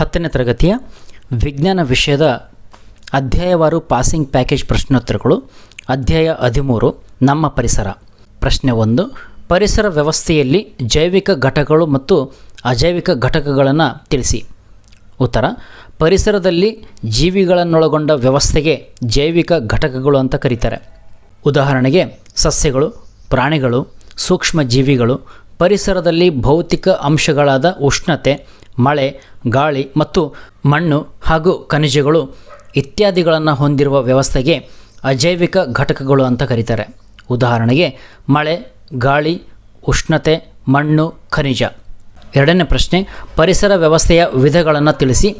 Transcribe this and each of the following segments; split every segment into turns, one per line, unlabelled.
ಹತ್ತನೇ ತರಗತಿಯ ವಿಜ್ಞಾನ ವಿಷಯದ ಅಧ್ಯಾಯವಾರು ಪಾಸಿಂಗ್ ಪ್ಯಾಕೇಜ್ ಪ್ರಶ್ನೋತ್ತರಗಳು. ಅಧ್ಯಾಯ ಹದಿಮೂರು, ನಮ್ಮ ಪರಿಸರ. ಪ್ರಶ್ನೆ ಒಂದು, ಪರಿಸರ ವ್ಯವಸ್ಥೆಯಲ್ಲಿ ಜೈವಿಕ ಘಟಕಗಳು ಮತ್ತು ಅಜೈವಿಕ ಘಟಕಗಳನ್ನು ತಿಳಿಸಿ. ಉತ್ತರ, ಪರಿಸರದಲ್ಲಿ ಜೀವಿಗಳನ್ನೊಳಗೊಂಡ ವ್ಯವಸ್ಥೆಗೆ ಜೈವಿಕ ಘಟಕಗಳು ಅಂತ ಕರೀತಾರೆ. ಉದಾಹರಣೆಗೆ, ಸಸ್ಯಗಳು, ಪ್ರಾಣಿಗಳು ಸೂಕ್ಷ್ಮ ಜೀವಿಗಳು ಪರಿಸರದಲ್ಲಿ ಭೌತಿಕ ಅಂಶಗಳಾದ ಉಷ್ಣತೆ ಮಳೆ, ಗಾಳಿ ಮತ್ತು ಮಣ್ಣು ಹಾಗೂ ಖನಿಜಗಳು ಇತ್ಯಾದಿಗಳನ್ನು ಹೊಂದಿರುವ ವ್ಯವಸ್ಥೆಗೆ ಅಜೈವಿಕ ಘಟಕಗಳು ಅಂತ ಕರೀತಾರೆ. ಉದಾಹರಣೆಗೆ ಮಳೆ, ಗಾಳಿ, ಉಷ್ಣತೆ, ಮಣ್ಣು, ಖನಿಜ. ಎರಡನೇ ಪ್ರಶ್ನೆ, ಪರಿಸರ ವ್ಯವಸ್ಥೆಯ ವಿಧಗಳನ್ನು ತಿಳಿಸಿ.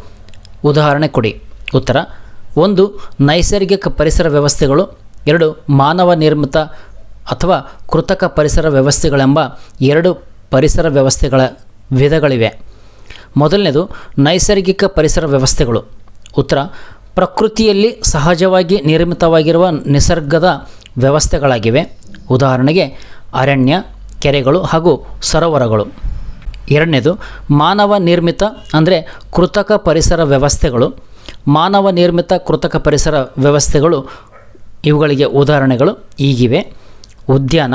ಉದಾಹರಣೆ ಕೊಡಿ. ಉತ್ತರ, ಒಂದು ನೈಸರ್ಗಿಕ ಪರಿಸರ ವ್ಯವಸ್ಥೆಗಳು, ಎರಡು ಮಾನವ ನಿರ್ಮಿತ ಅಥವಾ ಕೃತಕ ಪರಿಸರ ವ್ಯವಸ್ಥೆಗಳೆಂಬ ಎರಡು ಪರಿಸರ ವ್ಯವಸ್ಥೆಗಳ ವಿಧಗಳಿವೆ. ಮೊದಲನೇದು ನೈಸರ್ಗಿಕ ಪರಿಸರ ವ್ಯವಸ್ಥೆಗಳು. ಉತ್ತರ, ಪ್ರಕೃತಿಯಲ್ಲಿ ಸಹಜವಾಗಿ ನಿರ್ಮಿತವಾಗಿರುವ ನಿಸರ್ಗದ ವ್ಯವಸ್ಥೆಗಳಾಗಿವೆ. ಉದಾಹರಣೆಗೆ ಅರಣ್ಯ, ಕೆರೆಗಳು ಹಾಗೂ ಸರೋವರಗಳು. ಎರಡನೇದು ಮಾನವ ನಿರ್ಮಿತ ಅಂದರೆ ಕೃತಕ ಪರಿಸರ ವ್ಯವಸ್ಥೆಗಳು. ಮಾನವ ನಿರ್ಮಿತ ಕೃತಕ ಪರಿಸರ ವ್ಯವಸ್ಥೆಗಳು ಇವುಗಳಿಗೆ ಉದಾಹರಣೆಗಳು ಈಗಿವೆ. ಉದ್ಯಾನ,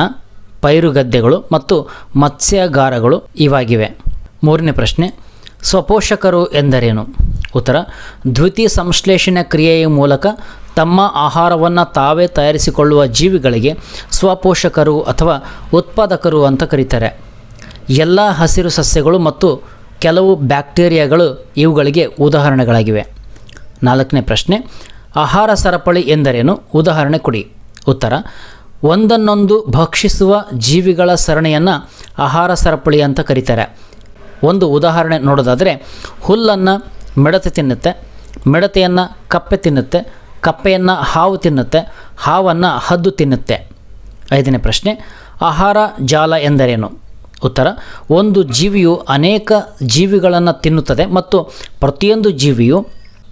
ಪೈರುಗದ್ದೆಗಳು ಮತ್ತು ಮತ್ಸ್ಯಾಗಾರಗಳು ಇವಾಗಿವೆ. ಮೂರನೇ ಪ್ರಶ್ನೆ ಸ್ವಪೋಷಕರು ಎಂದರೇನು? ಉತ್ತರ, ದ್ವಿತೀಯ ಸಂಶ್ಲೇಷಣೆ ಕ್ರಿಯೆಯ ಮೂಲಕ ತಮ್ಮ ಆಹಾರವನ್ನು ತಾವೇ ತಯಾರಿಸಿಕೊಳ್ಳುವ ಜೀವಿಗಳಿಗೆ ಸ್ವಪೋಷಕರು ಅಥವಾ ಉತ್ಪಾದಕರು ಅಂತ ಕರೀತಾರೆ. ಎಲ್ಲ ಹಸಿರು ಸಸ್ಯಗಳು ಮತ್ತು ಕೆಲವು ಬ್ಯಾಕ್ಟೀರಿಯಾಗಳು ಇವುಗಳಿಗೆ ಉದಾಹರಣೆಗಳಾಗಿವೆ. ನಾಲ್ಕನೇ ಪ್ರಶ್ನೆ, ಆಹಾರ ಸರಪಳಿ ಎಂದರೇನು? ಉದಾಹರಣೆ ಕೊಡಿ. ಉತ್ತರ, ಒಂದನ್ನೊಂದು ಭಕ್ಷಿಸುವ ಜೀವಿಗಳ ಸರಣಿಯನ್ನು ಆಹಾರ ಸರಪಳಿ ಅಂತ ಕರೀತಾರೆ. ಒಂದು ಉದಾಹರಣೆ ನೋಡೋದಾದರೆ, ಹುಲ್ಲನ್ನು ಮಿಡತೆ ತಿನ್ನುತ್ತೆ, ಮಿಡತೆಯನ್ನು ಕಪ್ಪೆ ತಿನ್ನುತ್ತೆ, ಕಪ್ಪೆಯನ್ನು ಹಾವು ತಿನ್ನುತ್ತೆ, ಹಾವನ್ನು ಹದ್ದು ತಿನ್ನುತ್ತೆ. ಐದನೇ ಪ್ರಶ್ನೆ, ಆಹಾರ ಜಾಲ ಎಂದರೇನು? ಉತ್ತರ, ಒಂದು ಜೀವಿಯು ಅನೇಕ ಜೀವಿಗಳನ್ನು ತಿನ್ನುತ್ತದೆ ಮತ್ತು ಪ್ರತಿಯೊಂದು ಜೀವಿಯು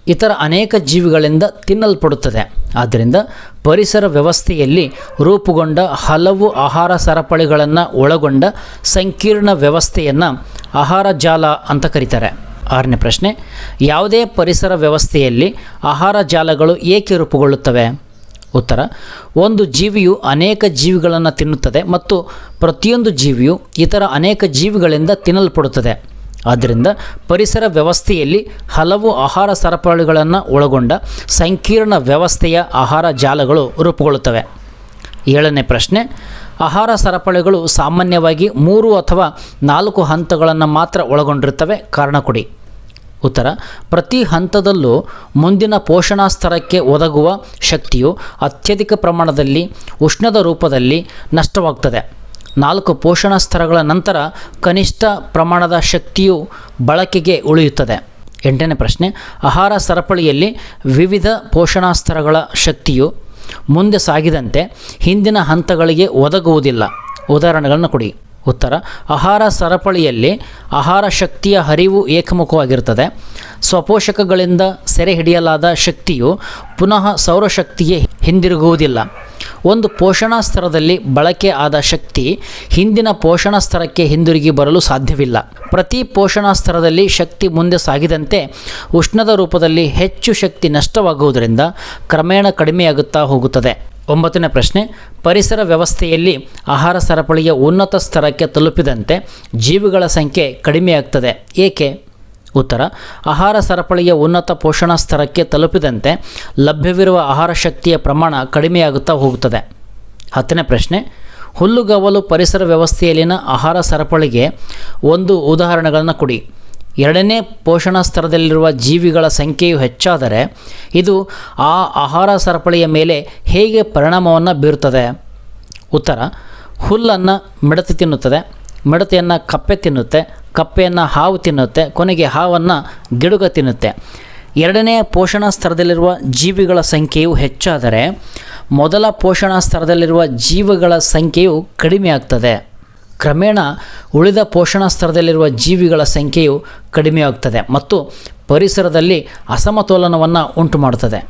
ಇತರ ಅನೇಕ ಜೀವಿಗಳಿಂದ ತಿನ್ನಲ್ಪಡುತ್ತದೆ. ಆದ್ದರಿಂದ ಪರಿಸರ ವ್ಯವಸ್ಥೆಯಲ್ಲಿ ರೂಪುಗೊಂಡ ಹಲವು ಆಹಾರ ಸರಪಳಿಗಳನ್ನು ಒಳಗೊಂಡ ಸಂಕೀರ್ಣ ವ್ಯವಸ್ಥೆಯನ್ನು ಆಹಾರ ಜಾಲ ಅಂತ ಕರೀತಾರೆ. ಆರನೇ ಪ್ರಶ್ನೆ, ಯಾವುದೇ ಪರಿಸರ ವ್ಯವಸ್ಥೆಯಲ್ಲಿ ಆಹಾರ ಜಾಲಗಳು ಏಕೆ ರೂಪುಗೊಳ್ಳುತ್ತವೆ? ಉತ್ತರ, ಒಂದು ಜೀವಿಯು ಅನೇಕ ಜೀವಿಗಳನ್ನು ತಿನ್ನುತ್ತದೆ ಮತ್ತು ಪ್ರತಿಯೊಂದು ಜೀವಿಯು ಇತರ ಅನೇಕ ಜೀವಿಗಳಿಂದ ತಿನ್ನಲ್ಪಡುತ್ತದೆ. ಆದ್ದರಿಂದ ಪರಿಸರ ವ್ಯವಸ್ಥೆಯಲ್ಲಿ ಹಲವು ಆಹಾರ ಸರಪಳಿಗಳನ್ನು ಒಳಗೊಂಡ ಸಂಕೀರ್ಣ ವ್ಯವಸ್ಥೆಯ ಆಹಾರ ಜಾಲಗಳು ರೂಪುಗೊಳ್ಳುತ್ತವೆ. ಏಳನೇ ಪ್ರಶ್ನೆ, ಆಹಾರ ಸರಪಳಿಗಳು ಸಾಮಾನ್ಯವಾಗಿ ಮೂರು ಅಥವಾ ನಾಲ್ಕು ಹಂತಗಳನ್ನು ಮಾತ್ರ ಒಳಗೊಂಡಿರುತ್ತವೆ. ಕಾರಣ ಕೊಡಿ. ಉತ್ತರ, ಪ್ರತಿ ಹಂತದಲ್ಲೂ ಮುಂದಿನ ಪೋಷಣಾ ಸ್ತರಕ್ಕೆ ಒದಗುವ ಶಕ್ತಿಯು ಅತ್ಯಧಿಕ ಪ್ರಮಾಣದಲ್ಲಿ ಉಷ್ಣದ ರೂಪದಲ್ಲಿ ನಷ್ಟವಾಗ್ತದೆ. ನಾಲ್ಕು ಪೋಷಣ ಸ್ತರಗಳ ನಂತರ ಕನಿಷ್ಠ ಪ್ರಮಾಣದ ಶಕ್ತಿಯು ಬಳಕೆಗೆ ಉಳಿಯುತ್ತದೆ. ಎಂಟನೇ ಪ್ರಶ್ನೆ, ಆಹಾರ ಸರಪಳಿಯಲ್ಲಿ ವಿವಿಧ ಪೋಷಣಾ ಸ್ತರಗಳ ಶಕ್ತಿಯು ಮುಂದೆ ಸಾಗಿದಂತೆ ಹಿಂದಿನ ಹಂತಗಳಿಗೆ ಒದಗುವುದಿಲ್ಲ. ಉದಾಹರಣೆಗಳನ್ನು ಕೊಡಿ. ಉತ್ತರ, ಆಹಾರ ಸರಪಳಿಯಲ್ಲಿ ಆಹಾರ ಶಕ್ತಿಯ ಹರಿವು ಏಕಮುಖವಾಗಿರುತ್ತದೆ. ಸ್ವಪೋಷಕಗಳಿಂದ ಸೆರೆ ಹಿಡಿಯಲಾದ ಶಕ್ತಿಯು ಪುನಃ ಸೌರಶಕ್ತಿಗೆ ಹಿಂದಿರುಗುವುದಿಲ್ಲ. ಒಂದು ಪೋಷಣಾ ಸ್ತರದಲ್ಲಿ ಬಳಕೆ ಆದ ಶಕ್ತಿ ಹಿಂದಿನ ಪೋಷಣಾ ಸ್ತರಕ್ಕೆ ಹಿಂದಿರುಗಿ ಬರಲು ಸಾಧ್ಯವಿಲ್ಲ. ಪ್ರತಿ ಪೋಷಣಾ ಸ್ತರದಲ್ಲಿ ಶಕ್ತಿ ಮುಂದೆ ಸಾಗಿದಂತೆ ಉಷ್ಣದ ರೂಪದಲ್ಲಿ ಹೆಚ್ಚು ಶಕ್ತಿ ನಷ್ಟವಾಗುವುದರಿಂದ ಕ್ರಮೇಣ ಕಡಿಮೆಯಾಗುತ್ತಾ ಹೋಗುತ್ತದೆ. ಒಂಬತ್ತನೇ ಪ್ರಶ್ನೆ, ಪರಿಸರ ವ್ಯವಸ್ಥೆಯಲ್ಲಿ ಆಹಾರ ಸರಪಳಿಯ ಉನ್ನತ ಸ್ತರಕ್ಕೆ ತಲುಪಿದಂತೆ ಜೀವಿಗಳ ಸಂಖ್ಯೆ ಕಡಿಮೆಯಾಗ್ತದೆ. ಏಕೆ? ಉತ್ತರ, ಆಹಾರ ಸರಪಳಿಯ ಉನ್ನತ ಪೋಷಣಾ ಸ್ತರಕ್ಕೆ ತಲುಪಿದಂತೆ ಲಭ್ಯವಿರುವ ಆಹಾರ ಶಕ್ತಿಯ ಪ್ರಮಾಣ ಕಡಿಮೆಯಾಗುತ್ತಾ ಹೋಗುತ್ತದೆ. ಹತ್ತನೇ ಪ್ರಶ್ನೆ, ಹುಲ್ಲುಗಾವಲು ಪರಿಸರ ವ್ಯವಸ್ಥೆಯಲ್ಲಿನ ಆಹಾರ ಸರಪಳಿಗೆ ಒಂದು ಉದಾಹರಣೆಗಳನ್ನು ಕೊಡಿ. ಎರಡನೇ ಪೋಷಣಾ ಸ್ತರದಲ್ಲಿರುವ ಜೀವಿಗಳ ಸಂಖ್ಯೆಯು ಹೆಚ್ಚಾದರೆ ಇದು ಆ ಆಹಾರ ಸರಪಳಿಯ ಮೇಲೆ ಹೇಗೆ ಪರಿಣಾಮವನ್ನು ಬೀರುತ್ತದೆ? ಉತ್ತರ, ಹುಲ್ಲನ್ನು ಮಿಡತೆ ತಿನ್ನುತ್ತದೆ. ಮಿಡತೆಯನ್ನು ಕಪ್ಪೆ ತಿನ್ನುತ್ತೆ. ಕಪ್ಪೆಯನ್ನು ಹಾವು ತಿನ್ನುತ್ತೆ, ಕೊನೆಗೆ ಹಾವನ್ನು ಗಿಡುಗ ತಿನ್ನುತ್ತೆ. ಎರಡನೇ ಪೋಷಣಾ ಸ್ತರದಲ್ಲಿರುವ ಜೀವಿಗಳ ಸಂಖ್ಯೆಯು ಹೆಚ್ಚಾದರೆ ಮೊದಲ ಪೋಷಣಾ ಸ್ತರದಲ್ಲಿರುವ ಜೀವಿಗಳ ಸಂಖ್ಯೆಯು ಕಡಿಮೆಯಾಗ್ತದೆ ಕ್ರಮೇಣ ಉಳಿದ ಪೋಷಣಾ ಸ್ತರದಲ್ಲಿರುವ ಜೀವಿಗಳ ಸಂಖ್ಯೆಯು ಕಡಿಮೆಯಾಗ್ತದೆ ಮತ್ತು ಪರಿಸರದಲ್ಲಿ ಅಸಮತೋಲನವನ್ನು ಉಂಟು ಮಾಡುತ್ತದೆ